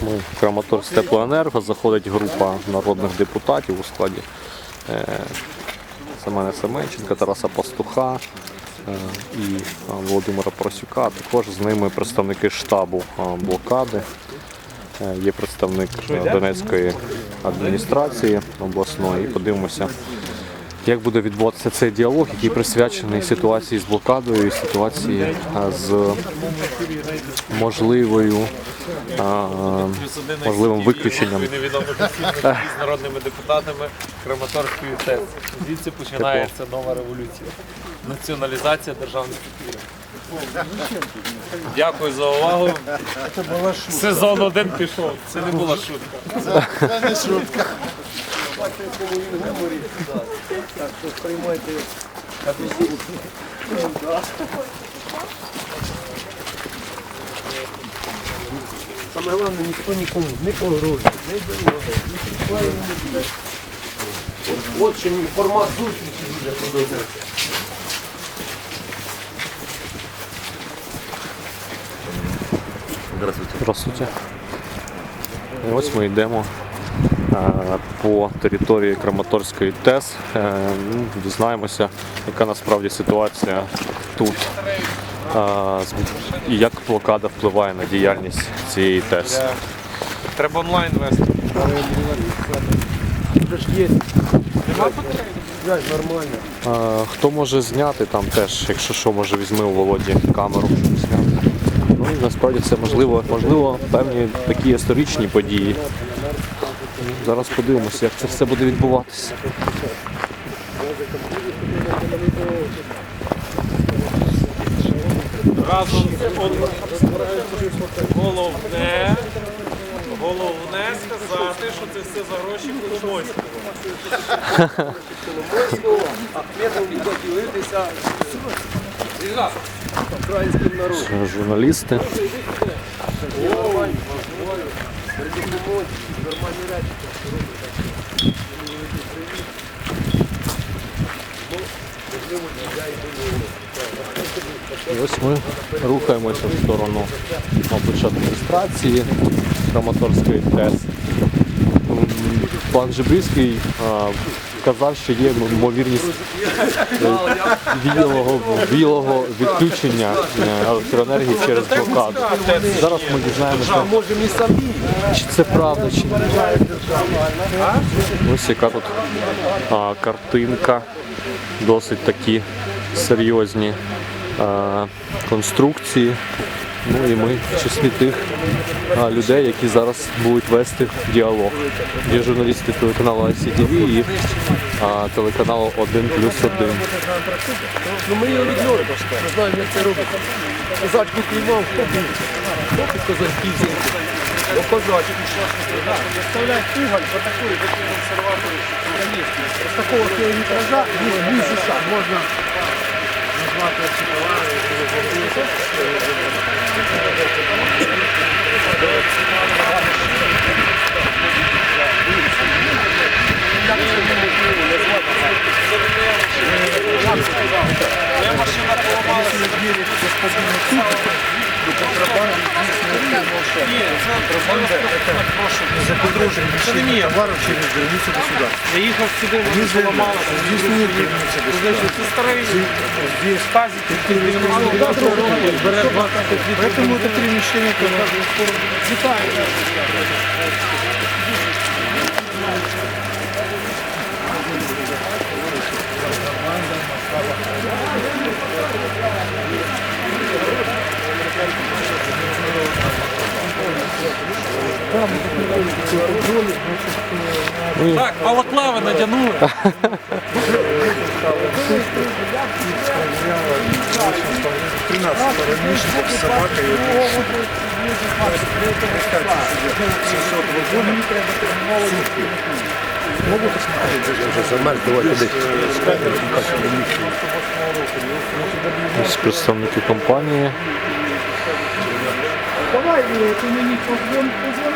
Ми в Краматорськ Теплоенерго заходить група народних депутатів у складі е, Семена Семенченка, Тараса Пастуха е, і е, Володимира Просюка. Також з ними представники штабу блокади. Є представник Донецької адміністрації обласної. Подивимося, як буде відбуватися цей діалог, який присвячений ситуації з блокадою, і ситуації з можливою можливим виключенням з народними депутатами Краматорської ТЕС. Звідси починається нова революція. Націоналізація державних підприємств. Дякую за увагу. Сезон один пішов. Це не була шутка. Саме головне, ніхто нікому не погрожує, не дорога, не підпає ні От чим формат зустрічі буде подобається. Здравствуйте. І ось ми йдемо по території Краматорської ТЕС. Е, ну, Дізнаємося, яка насправді ситуація тут. е, І як блокада впливає на діяльність цієї ТЕС. Треба онлайн вести. Е, Хто може зняти там теж, якщо що, може візьми у Володі камеру, щоб зняти. Ну і насправді це можливо, можливо, певні такі історичні події. Зараз подивимося, як це все буде відбуватися. Разом з. Головне, головне сказати, що це все за гроші Коломойського. Українським народом. Це Журналісти. І ось ми рухаємося в сторону, мабуть, адміністрації Краматорської ТЕС. М, Пан Жебрівський а, казав, що є ймовірність е, білого, білого відключення е, електроенергії через блокаду. Зараз ми дізнаємося, чи це правда, чи ні. Ось яка тут картинка, досить такі серйозні а, конструкції. Ну і ми в числі тих а, людей, які зараз будуть вести діалог. Є журналісти телеканалу ICTV і а, телеканалу 1 плюс 1. Ну ми його ігноримо. Ми знаємо, як це робити. Козачку був? Хто під козацький Ну, козачку. Вставляють уголь, вот такой, вот консерватор. З такого кілометража є більше. Можна назвати ці товари. машина поламалася. Ні, це прошу. за подружжя Це не мій. товаров через границу государства. Я їхав сюди, воно поламалося. Здесь нет границы государства. Це старий Здесь тазик. Поэтому это перемещение Так, балаклави надягнули. 13 раньше с собакой. Могут посмотреть, Ось представники компанії. Давай, ти мені позвони, позвони.